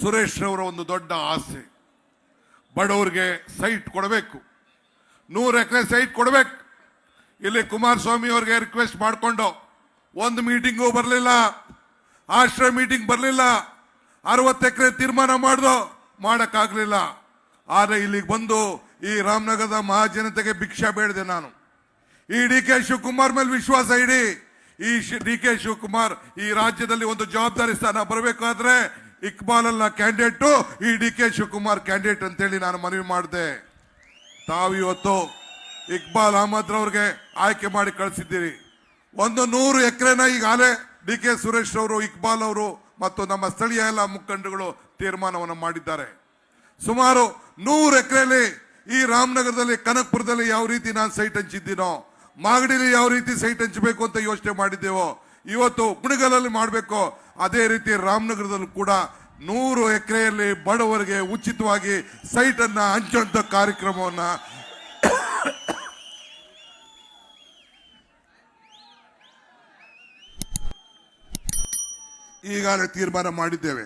ಸುರೇಶ್ ಅವರ ಒಂದು ದೊಡ್ಡ ಆಸೆ. ಬಡವರಿಗೆ ಸೈಟ್ ಕೊಡಬೇಕು. ನೂರು ಎಕರೆ ಸೈಟ್ ಕೊಡಬೇಕು. ಇಲ್ಲಿ ಕುಮಾರಸ್ವಾಮಿ ಅವ್ರಿಗೆ ರಿಕ್ವೆಸ್ಟ್ ಮಾಡಿಕೊಂಡು, ಒಂದು ಮೀಟಿಂಗು ಬರಲಿಲ್ಲ. ಆಶ್ರಯ ಮೀಟಿಂಗ್ ಬರಲಿಲ್ಲ. ಅರವತ್ತು ಎಕರೆ ತೀರ್ಮಾನ ಮಾಡ್ದು, ಮಾಡೋಕ್ಕಾಗಲಿಲ್ಲ. ಆದರೆ ಇಲ್ಲಿಗೆ ಬಂದು ಈ ರಾಮನಗರದ ಮಹಾಜನತೆಗೆ ಭಿಕ್ಷಾ ಬೇಡಿದೆ ನಾನು. ಈ ಡಿ ಕೆ ಶಿವಕುಮಾರ್ ಮೇಲೆ ವಿಶ್ವಾಸ ಇಡಿ. ಈ ಡಿ ಕೆ ಶಿವಕುಮಾರ್ ಈ ರಾಜ್ಯದಲ್ಲಿ ಒಂದು ಜವಾಬ್ದಾರಿ ಸ್ಥಾನ ಬರಬೇಕಾದ್ರೆ ಇಕ್ಬಾಲ್ ಅಲ್ಲ ಕ್ಯಾಂಡಿಡೇಟು, ಈ ಡಿ ಕೆ ಶಿವಕುಮಾರ್ ಕ್ಯಾಂಡಿಡೇಟ್ ಅಂತೇಳಿ ನಾನು ಮನವಿ ಮಾಡಿದೆ. ತಾವು ಇವತ್ತು ಇಕ್ಬಾಲ್ ಅಹಮದ್ ರವ್ರಿಗೆ ಆಯ್ಕೆ ಮಾಡಿ ಕಳಿಸಿದ್ದೀರಿ. ಒಂದು ನೂರು ಎಕರೆನ ಈಗಾಗಲೇ ಡಿ ಕೆ ಸುರೇಶ್ ಅವರು ಇಕ್ಬಾಲ್ ಅವರು ಮತ್ತು ನಮ್ಮ ಸ್ಥಳೀಯ ಎಲ್ಲ ಮುಖಂಡಗಳು ತೀರ್ಮಾನವನ್ನು ಮಾಡಿದ್ದಾರೆ. ಸುಮಾರು ನೂರು ಎಕರೆಯಲ್ಲಿ ಈ ರಾಮನಗರದಲ್ಲಿ, ಕನಕಪುರದಲ್ಲಿ ಯಾವ ರೀತಿ ನಾನು ಸೈಟ್ ಹಂಚಿದ್ದೀನೋ, ಮಾಗಡಿಲಿ ಯಾವ ರೀತಿ ಸೈಟ್ ಹಂಚಬೇಕು ಅಂತ ಯೋಚನೆ ಮಾಡಿದ್ದೇವೋ, ಇವತ್ತು ಕುಣಿಗಲಲ್ಲಿ ಮಾಡಬೇಕು ಅದೇ ರೀತಿ ರಾಮನಗರದಲ್ಲೂ ಕೂಡ ನೂರು ಎಕರೆಯಲ್ಲಿ ಬಡವರಿಗೆ ಉಚಿತವಾಗಿ ಸೈಟ್ ಅನ್ನ ಕಾರ್ಯಕ್ರಮವನ್ನು ಕಾರ್ಯಕ್ರಮವನ್ನ ಈಗಾಗಲೇ ತೀರ್ಮಾನ ಮಾಡಿದ್ದೇವೆ.